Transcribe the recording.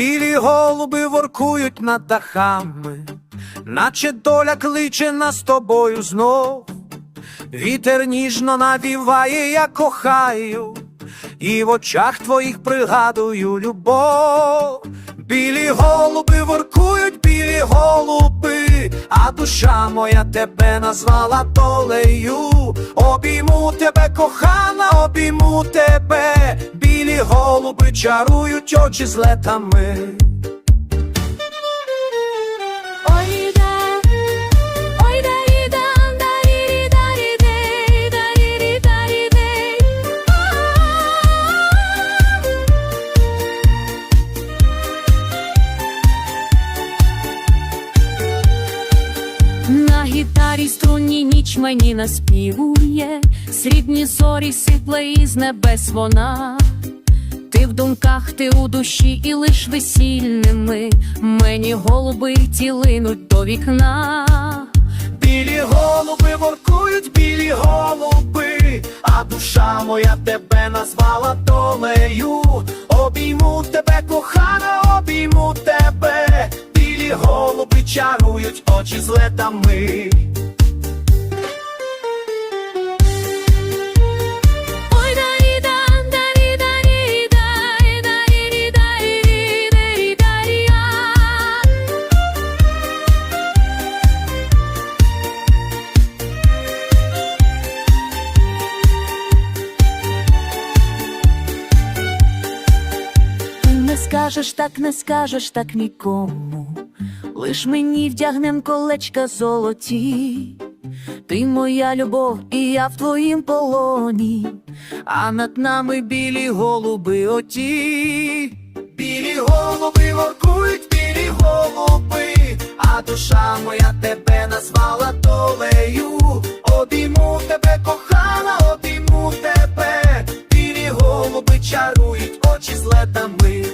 Білі голуби воркують над дахами, наче доля кличе нас тобою знов. Вітер ніжно навіває, я кохаю, і в очах твоїх пригадую любов. Білі голуби воркують, білі голуби, а душа моя тебе назвала долею. Обійму тебе, кохана, обійму тебе, білі голуби чарують очі з летами. На гітарі струнній ніч мені наспівує, срібні зорі сипле із небес вона. В думках, ти у душі і лиш весільними мені голуби ті линуть до вікна. Білі голуби воркують, білі голуби, а душа моя тебе назвала долею. Обійму тебе, кохана, обійму тебе, білі голуби чарують очі з летами. скажеш, так не скажеш так нікому, лиш мені вдягнем колечка золоті, ти моя любов, і я в твоїм полоні, а над нами білі голуби оті, білі голуби воркують, білі голуби, а душа моя тебе назвала долею, обійму тебе кохана, обійму тебе, білі голуби чарують очі з летами.